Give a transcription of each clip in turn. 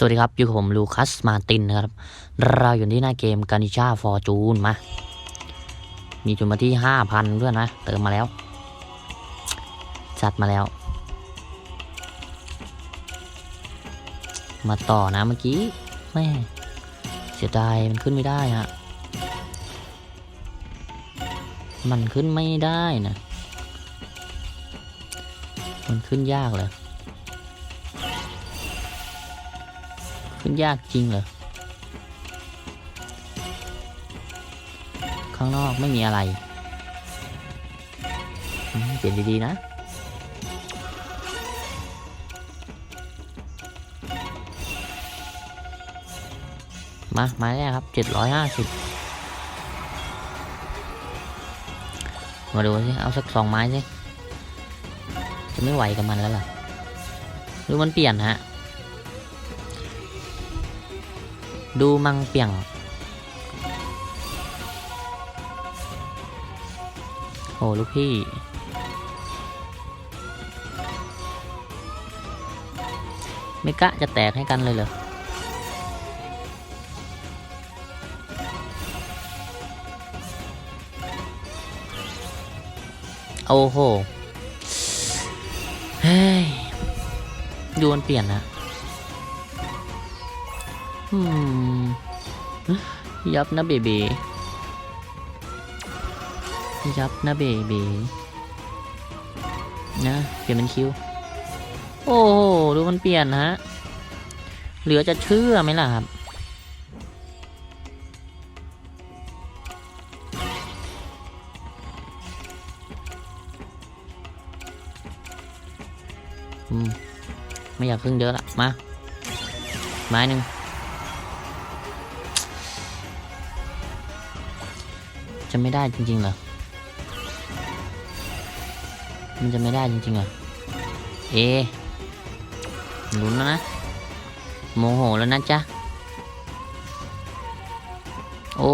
สวัสดีครับ อยู่กับผมลูคัสมาตินนะครับ เราอยู่ที่หน้าเกมกานิชาฟอร์จูนมา มีจุดมาที่ห้าพันเพื่อนนะ เติมมาแล้ว จัดมาแล้ว มาต่อนะเมื่อกี้แม่เสียดายมันขึ้นไม่ได้ฮะ มันขึ้นไม่ได้นะ มันขึ้นยากเลย ขึ้นยากจริงเหรอ ข้างนอกไม่มีอะไรเปลี่ยนดี ๆ นะ มา มาแล้วครับ เจ็ดร้อยห้าสิบมาดูสิ เอาสักสองไม้สิ จะไม่ไหวกับมันแล้วล่ะหรือมันเปลี่ยนฮะ ดูมังเปียง โอ้ลูกพี่ ไม่กะจะแตกให้กันเลยเหรอโอ้โห เฮ้ย ดูมันเปลี่ยนนะ ยับนะเบบียับนะเบบีนะ เปลี่ยนเป็นคิว โอ้โห ดูมันเปลี่ยนนะฮะ เหลือจะเชื่อไหมล่ะครับ อืม ไม่อยากพึ่งเยอะละ มา ไม้หนึ่ง จะไม่ได้จริงๆเหรอ มันจะไม่ได้จริงๆเหรอ เอลุ้นแล้วนะ โมโหแล้วนะจ๊ะ โอ้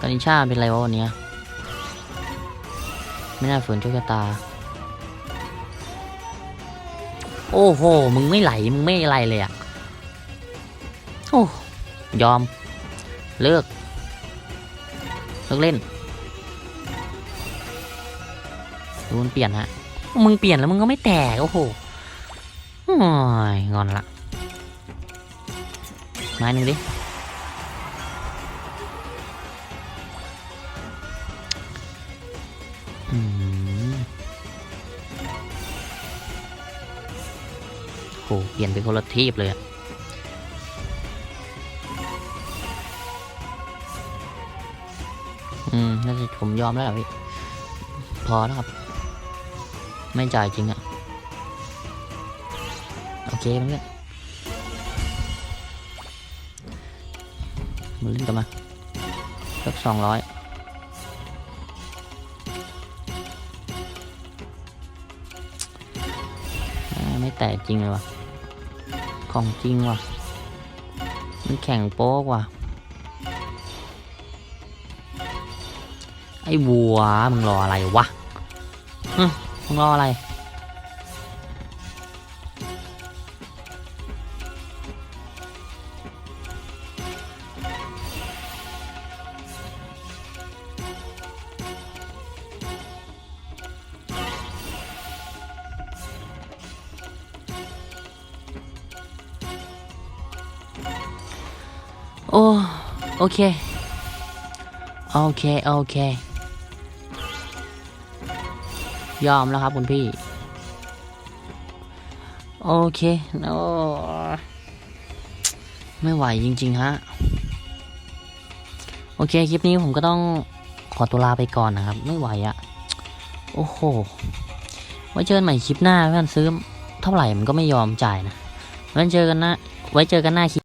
กานิชาเป็นไรวะวันนี้ไม่น่าฝืนโชคชะตา โอ้โห มึงไม่ไหล มึงไม่อะไรเลยอะโอ้ยอม เลิก เลิกเล่นดูมันเปลี่ยนฮะ มึงเปลี่ยนแล้วมึงก็ไม่แตก โอ้โหงอนละไม้หนึ่งดิอืมโห เปลี่ยนไปคนละทีบเลยอะ อืมน่าจะผมยอมแล้วล่ะพี่ พอแล้วครับ ไม่จ่ายจริงอะโอเคมันเนี่ยมาเล่นกันมาสักสองร้อยไม่แตกจริงเลยวะของจริงวะมันแข่งโป๊กว่ะ ไอ้วัวมึงรออะไรวะฮึมึงรออะไร โอ้ โอเค โอเค โอเค ยอมแล้วครับคุณพี่ โอเคโอ้ไม่ไหวจริง ๆ ฮะ โอเค คลิปนี้ผมก็ต้องขอตัวลาไปก่อนนะครับ ไม่ไหวอะโอ้โห ไว้เจอกันใหม่คลิปหน้าเพื่อนซื้อเท่าไหร่มันก็ไม่ยอมจ่ายนะ ไว้เจอกันนะ ไว้เจอกันหน้าคลิป